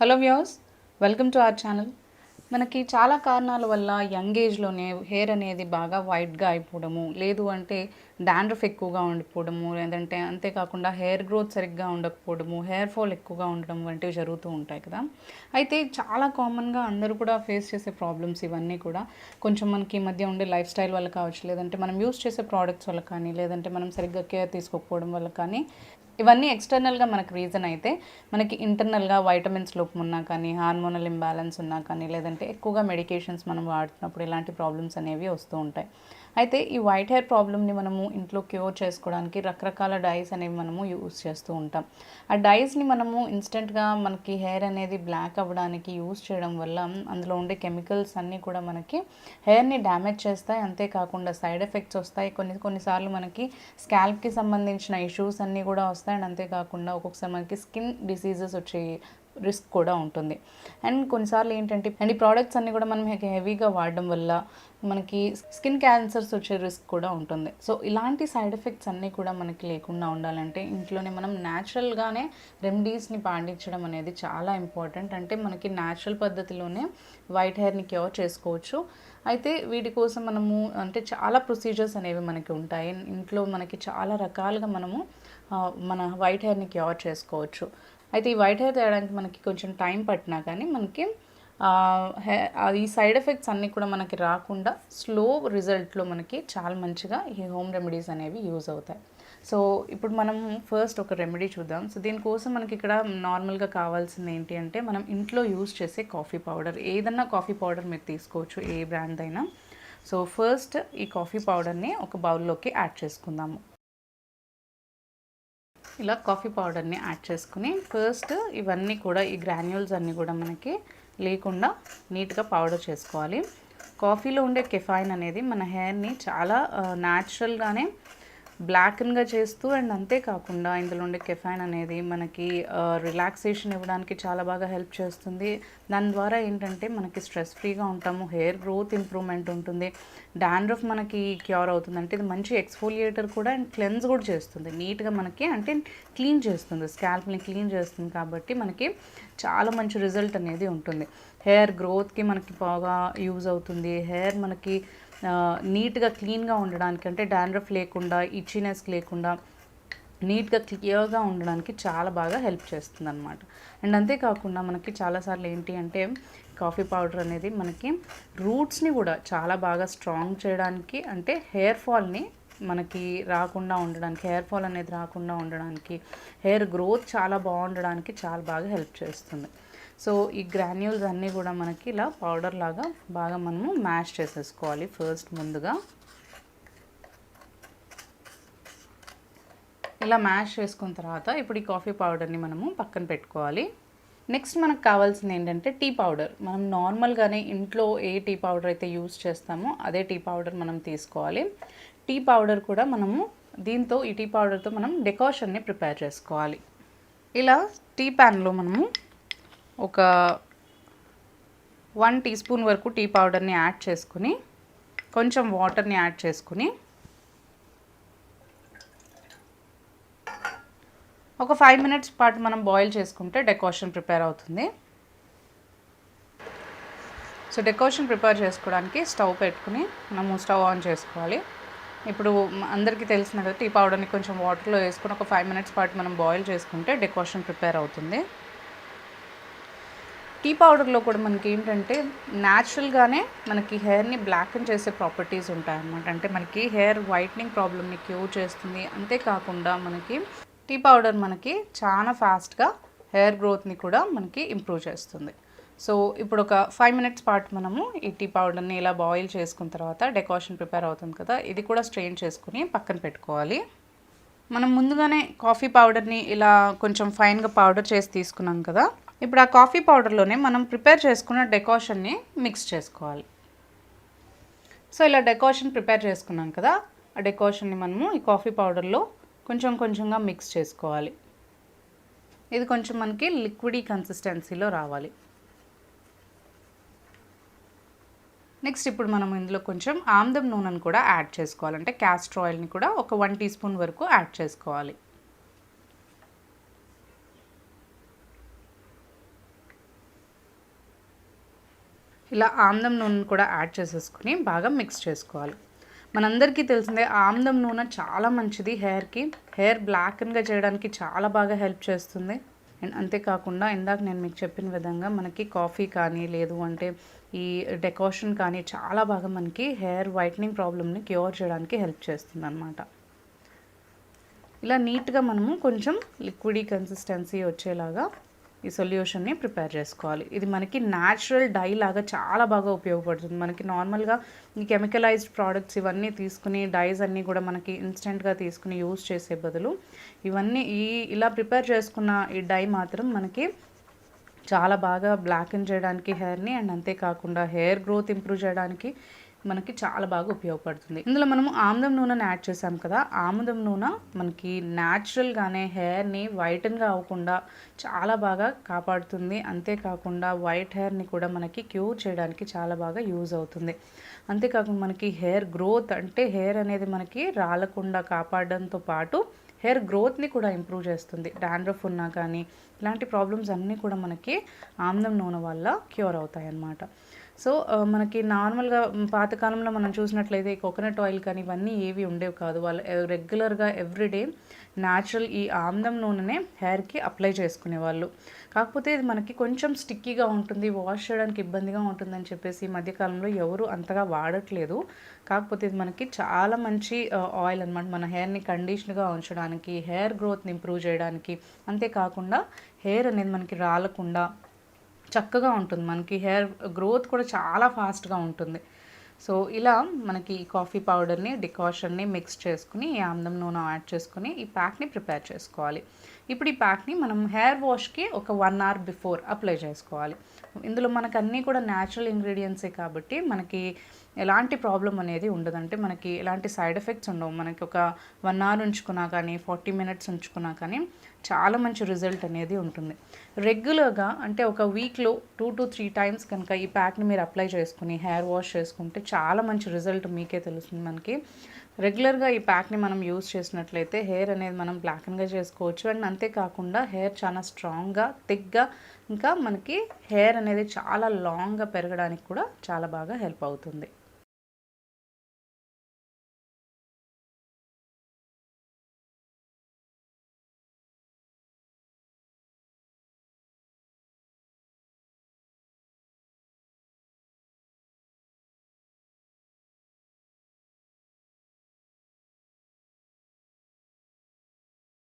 Hello views welcome to our channel. మనకి చాలా కారణాల వల్ల యంగ్ ఏజ్లోనే హెయిర్ అనేది బాగా వైట్గా అయిపోవడము లేదు అంటే డాండ్రఫ్ ఎక్కువగా ఉండిపోవడము లేదంటే అంతేకాకుండా హెయిర్ గ్రోత్ సరిగ్గా ఉండకపోవడము హెయిర్ ఫాల్ ఎక్కువగా ఉండడం వంటివి జరుగుతూ ఉంటాయి కదా. అయితే చాలా కామన్గా అందరూ కూడా ఫేస్ చేసే ప్రాబ్లమ్స్ ఇవన్నీ కూడా కొంచెం మనకి ఈ మధ్య ఉండే లైఫ్ స్టైల్ వల్ల కావచ్చు లేదంటే మనం యూస్ చేసే ప్రోడక్ట్స్ వల్ల కానీ లేదంటే మనం సరిగ్గా కేర్ తీసుకోకపోవడం వల్ల కానీ ఇవన్నీ ఎక్స్టర్నల్గా మనకు రీజన్ అయితే మనకి ఇంటర్నల్గా వైటమిన్స్ లోపం ఉన్నా కానీ హార్మోనల్ ఇంబ్యాలెన్స్ ఉన్నా కానీ లేదంటే ఎక్కువగా మెడికేషన్స్ మనం వాడుతున్నప్పుడు ఇలాంటి ప్రాబ్లమ్స్ అనేవి వస్తూ ఉంటాయి. అయితే ఈ వైట్ హెయిర్ ప్రాబ్లమ్ని మనము ఇంట్లో క్యూర్ చేసుకోవడానికి రకరకాల డైస్ అనేవి మనము యూస్ చేస్తూ ఉంటాం. ఆ డైస్ని మనము ఇన్స్టెంట్గా మనకి హెయిర్ అనేది బ్లాక్ అవ్వడానికి యూస్ చేయడం వల్ల అందులో ఉండే కెమికల్స్ అన్నీ కూడా మనకి హెయిర్ని డ్యామేజ్ చేస్తాయి. అంతేకాకుండా సైడ్ ఎఫెక్ట్స్ వస్తాయి. కొన్ని కొన్నిసార్లు మనకి స్కాల్ప్కి సంబంధించిన ఇష్యూస్ అన్నీ కూడా వస్తాయి. అండ్ అంతేకాకుండా ఒక్కొక్కసారి మనకి స్కిన్ డిసీజెస్ వచ్చే రిస్క్ కూడా ఉంటుంది. అండ్ కొన్నిసార్లు ఏంటంటే అండ్ ఈ ప్రోడక్ట్స్ అన్నీ కూడా మనం హెవీగా వాడడం వల్ల మనకి స్కిన్ క్యాన్సర్స్ వచ్చే రిస్క్ కూడా ఉంటుంది. సో ఇలాంటి సైడ్ ఎఫెక్ట్స్ అన్నీ కూడా మనకి లేకుండా ఉండాలంటే ఇంట్లోనే మనం న్యాచురల్గానే రెమెడీస్ని పాటించడం అనేది చాలా ఇంపార్టెంట్. అంటే మనకి న్యాచురల్ పద్ధతిలోనే వైట్ హెయిర్ని క్యూర్ చేసుకోవచ్చు. అయితే వీటి కోసం మనము అంటే చాలా ప్రొసీజర్స్ అనేవి మనకి ఉంటాయి. ఇంట్లో మనకి చాలా రకాలుగా మనము మన వైట్ హెయిర్ని క్యూర్ చేసుకోవచ్చు. అయితే ఈ వైట్ హెయిర్ తేయడానికి మనకి కొంచెం టైం పట్టినా కానీ మనకి ఈ సైడ్ ఎఫెక్ట్స్ అన్నీ కూడా మనకి రాకుండా స్లో రిజల్ట్లో మనకి చాలా మంచిగా ఈ హోమ్ రెమెడీస్ అనేవి యూజ్ అవుతాయి. సో ఇప్పుడు మనం ఫస్ట్ ఒక రెమెడీ చూద్దాం. సో దీనికోసం మనకి ఇక్కడ నార్మల్గా కావాల్సింది ఏంటి అంటే మనం ఇంట్లో యూజ్ చేసే కాఫీ పౌడర్. ఏదన్నా కాఫీ పౌడర్ మీరు తీసుకోవచ్చు ఏ బ్రాండ్ అయినా. సో ఫస్ట్ ఈ కాఫీ పౌడర్ని ఒక బౌల్లోకి యాడ్ చేసుకుందాము. ఇలా కాఫీ పౌడర్ని యాడ్ చేసుకుని ఫస్ట్ ఇవన్నీ కూడా ఈ గ్రాన్యూల్స్ అన్నీ కూడా మనకి లేకుండా నీట్గా పౌడర్ చేసుకోవాలి. కాఫీలో ఉండే కెఫైన్ అనేది మన హెయిర్ని చాలా న్యాచురల్గానే బ్లాక్న్గా చేస్తూ అండ్ అంతేకాకుండా ఇందులో ఉండే కెఫైన్ అనేది మనకి రిలాక్సేషన్ ఇవ్వడానికి చాలా బాగా హెల్ప్ చేస్తుంది. దాని ద్వారా ఏంటంటే మనకి స్ట్రెస్ ఫ్రీగా ఉంటాము హెయిర్ గ్రోత్ ఇంప్రూవ్మెంట్ ఉంటుంది. డాండ్రఫ్ మనకి క్యూర్ అవుతుంది. అంటే ఇది మంచి ఎక్స్ఫోలియేటర్ కూడా అండ్ క్లెన్స్ కూడా చేస్తుంది. నీట్గా మనకి అంటే క్లీన్ చేస్తుంది. స్కాల్ప్ని క్లీన్ చేస్తుంది కాబట్టి మనకి చాలా మంచి రిజల్ట్ అనేది ఉంటుంది. హెయిర్ గ్రోత్కి మనకి బాగా యూజ్ అవుతుంది. హెయిర్ మనకి నీట్గా క్లీన్గా ఉండడానికి అంటే డాండ్రఫ్ లేకుండా ఇచ్చినెస్ లేకుండా నీట్గా క్లియర్గా ఉండడానికి చాలా బాగా హెల్ప్ చేస్తుంది అనమాట అండ్ అంతేకాకుండా మనకి చాలాసార్లు ఏంటి అంటే కాఫీ పౌడర్ అనేది మనకి రూట్స్ని కూడా చాలా బాగా స్ట్రాంగ్ చేయడానికి అంటే హెయిర్ ఫాల్ని మనకి రాకుండా ఉండడానికి హెయిర్ ఫాల్ అనేది రాకుండా ఉండడానికి హెయిర్ గ్రోత్ చాలా బాగుండడానికి చాలా బాగా హెల్ప్ చేస్తుంది. సో ఈ గ్రాన్యూల్స్ అన్నీ కూడా మనకి ఇలా పౌడర్ లాగా బాగా మనము మ్యాష్ చేసేసుకోవాలి ఫస్ట్ ముందుగా. ఇలా మ్యాష్ చేసుకున్న తర్వాత ఇప్పుడు ఈ కాఫీ పౌడర్ని మనము పక్కన పెట్టుకోవాలి. నెక్స్ట్ మనకు కావాల్సింది ఏంటంటే టీ పౌడర్ మనం నార్మల్గానే ఇంట్లో ఏ టీ పౌడర్ అయితే యూస్ చేస్తామో అదే టీ పౌడర్ మనం తీసుకోవాలి. టీ పౌడర్ కూడా మనము దీంతో ఈ టీ పౌడర్తో మనం డెకాషన్ని ప్రిపేర్ చేసుకోవాలి. ఇలా టీ ప్యాన్లో మనము ఒక వన్ టీ స్పూన్ వరకు టీ పౌడర్ని యాడ్ చేసుకుని కొంచెం వాటర్ని యాడ్ చేసుకుని ఒక ఫైవ్ మినిట్స్ పాటు మనం బాయిల్ చేసుకుంటే డెకాషన్ ప్రిపేర్ అవుతుంది. సో డెకాషన్ ప్రిపేర్ చేసుకోవడానికి స్టవ్ పెట్టుకుని మనము స్టవ్ ఆన్ చేసుకోవాలి. ఇప్పుడు అందరికీ తెలిసిన కదా టీ పౌడర్ని కొంచెం వాటర్లో వేసుకుని ఒక ఫైవ్ మినిట్స్ పాటు మనం బాయిల్ చేసుకుంటే డెకాషన్ ప్రిపేర్ అవుతుంది. టీ పౌడర్లో కూడా మనకి ఏంటంటే న్యాచురల్గానే మనకి హెయిర్ని బ్లాకన్ చేసే ప్రాపర్టీస్ ఉంటాయన్నమాట. అంటే మనకి హెయిర్ వైట్నింగ్ ప్రాబ్లమ్ని క్యూర్ చేస్తుంది. అంతేకాకుండా మనకి టీ పౌడర్ మనకి చాలా ఫాస్ట్గా హెయిర్ గ్రోత్ని కూడా మనకి ఇంప్రూవ్ చేస్తుంది. సో ఇప్పుడు ఒక ఫైవ్ మినిట్స్ పాటు మనము ఈ టీ పౌడర్ని ఇలా బాయిల్ చేసుకున్న తర్వాత డెకాషన్ ప్రిపేర్ అవుతుంది కదా ఇది కూడా స్ట్రెయిన్ చేసుకుని పక్కన పెట్టుకోవాలి. మనం ముందుగానే కాఫీ పౌడర్ని ఇలా కొంచెం ఫైన్గా పౌడర్ చేసి తీసుకున్నాం కదా ఇప్పుడు ఆ కాఫీ పౌడర్లోనే మనం ప్రిపేర్ చేసుకున్న డెకాషన్ని మిక్స్ చేసుకోవాలి. సో ఇలా డెకాషన్ ప్రిపేర్ చేసుకున్నాం కదా ఆ డెకాషన్ని మనము ఈ కాఫీ పౌడర్లో కొంచెం కొంచెంగా మిక్స్ చేసుకోవాలి. ఇది కొంచెం మనకి లిక్విడీ కన్సిస్టెన్సీలో రావాలి. నెక్స్ట్ ఇప్పుడు మనం ఇందులో కొంచెం ఆమ్దం నూనెను కూడా యాడ్ చేసుకోవాలి. అంటే క్యాస్టర్ ఆయిల్ని కూడా ఒక వన్ టీ స్పూన్ వరకు యాడ్ చేసుకోవాలి. ఇలా ఆమ్దం నూనె కూడా యాడ్ చేసేసుకుని బాగా మిక్స్ చేసుకోవాలి. మనందరికీ తెలిసిందే ఆమ్దం నూనె చాలా మంచిది హెయిర్కి. హెయిర్ బ్లాక్గా చేయడానికి చాలా బాగా హెల్ప్ చేస్తుంది. అండ్ అంతేకాకుండా ఇందాక నేను మీకు చెప్పిన విధంగా మనకి కాఫీ కానీ లేదు అంటే ఈ డెకాషన్ కానీ చాలా బాగా మనకి హెయిర్ వైట్నింగ్ ప్రాబ్లమ్ని క్యూర్ చేయడానికి హెల్ప్ చేస్తుంది అనమాట ఇలా నీట్గా మనము కొంచెం లిక్విడీ కన్సిస్టెన్సీ వచ్చేలాగా ఈ సొల్యూషన్ని ప్రిపేర్ చేసుకోవాలి. ఇది మనకి న్యాచురల్ డై లాగా చాలా బాగా ఉపయోగపడుతుంది. మనకి నార్మల్గా ఈ కెమికలైజ్డ్ ప్రోడక్ట్స్ ఇవన్నీ తీసుకుని డైస్ అన్నీ కూడా మనకి ఇన్స్టెంట్గా తీసుకుని యూజ్ చేసే బదులు ఇవన్నీ ఈ ఇలా ప్రిపేర్ చేసుకున్న ఈ డై మాత్రం మనకి చాలా బాగా బ్లాకెన్ చేయడానికి హెయిర్ని అండ్ అంతేకాకుండా హెయిర్ గ్రోత్ ఇంప్రూవ్ చేయడానికి మనకి చాలా బాగా ఉపయోగపడుతుంది. ఇందులో మనము ఆముదం నూనెని యాడ్ చేసాం కదా ఆముదం నూనె మనకి న్యాచురల్గానే హెయిర్ని వైటన్గా అవ్వకుండా చాలా బాగా కాపాడుతుంది. అంతేకాకుండా వైట్ హెయిర్ని కూడా మనకి క్యూర్ చేయడానికి చాలా బాగా యూజ్ అవుతుంది. అంతేకాకుండా మనకి హెయిర్ గ్రోత్ అంటే హెయిర్ అనేది మనకి రాలకుండా కాపాడడంతో పాటు హెయిర్ గ్రోత్ని కూడా ఇంప్రూవ్ చేస్తుంది. డాండ్రఫ్ ఉన్నా కానీ ఇలాంటి ప్రాబ్లమ్స్ అన్నీ కూడా మనకి ఆమ్లం నూనె వల్ల క్యూర్ అవుతాయి అన్నమాట సో మనకి నార్మల్గా పాతకాలంలో మనం చూసినట్లయితే కోకోనట్ ఆయిల్ కానీ ఇవన్నీ ఏవి ఉండేవి కాదు. వాళ్ళు రెగ్యులర్గా ఎవ్రీడే న్యాచురల్ ఈ ఆమ్లం నూనెనే హెయిర్కి అప్లై చేసుకునేవాళ్ళు. కాకపోతే ఇది మనకి కొంచెం స్టిక్కీగా ఉంటుంది వాష్ చేయడానికి ఇబ్బందిగా ఉంటుందని చెప్పేసి ఈ మధ్యకాలంలో ఎవరు అంతగా వాడట్లేదు. కాకపోతే ఇది మనకి చాలా మంచి ఆయిల్ అనమాట మన హెయిర్ని కండిషన్గా ఉంచడానికి హెయిర్ గ్రోత్ని ఇంప్రూవ్ చేయడానికి. అంతేకాకుండా హెయిర్ అనేది మనకి రాలకుండా చక్కగా ఉంటుంది. మనకి హెయిర్ గ్రోత్ కూడా చాలా ఫాస్ట్గా ఉంటుంది. సో ఇలా మనకి ఈ కాఫీ పౌడర్ని డికాషన్ని మిక్స్ చేసుకుని ఈ ఆమ్దం నూనె యాడ్ చేసుకుని ఈ ప్యాక్ని ప్రిపేర్ చేసుకోవాలి. ఇప్పుడు ఈ ప్యాక్ని మనం హెయిర్ వాష్కి ఒక వన్ అవర్ బిఫోర్ అప్లై చేసుకోవాలి. ఇందులో మనకు అన్నీ కూడా న్యాచురల్ ఇంగ్రీడియంట్సే కాబట్టి మనకి ఎలాంటి ప్రాబ్లం అనేది ఉండదంటే మనకి ఎలాంటి సైడ్ ఎఫెక్ట్స్ ఉండవు. మనకి ఒక వన్ అవర్ ఉంచుకున్నా కానీ ఫార్టీ మినిట్స్ ఉంచుకున్నా కానీ చాలా మంచి రిజల్ట్ అనేది ఉంటుంది. రెగ్యులర్గా అంటే ఒక వీక్లో టూ టు త్రీ టైమ్స్ కనుక ఈ ప్యాక్ని మీరు అప్లై చేసుకుని హెయిర్ వాష్ చేసుకుంటే చాలా మంచి రిజల్ట్ మీకే తెలుస్తుంది మనకి. రెగ్యులర్గా ఈ ప్యాక్ని మనం యూజ్ చేసినట్లయితే హెయిర్ అనేది మనం బ్లాక్గా చేసుకోవచ్చు. అండ్ అంతేకాకుండా హెయిర్ చాలా స్ట్రాంగ్గా థిక్గా ఇంకా మనకి హెయిర్ అనేది చాలా లాంగ్గా పెరగడానికి కూడా చాలా బాగా హెల్ప్ అవుతుంది.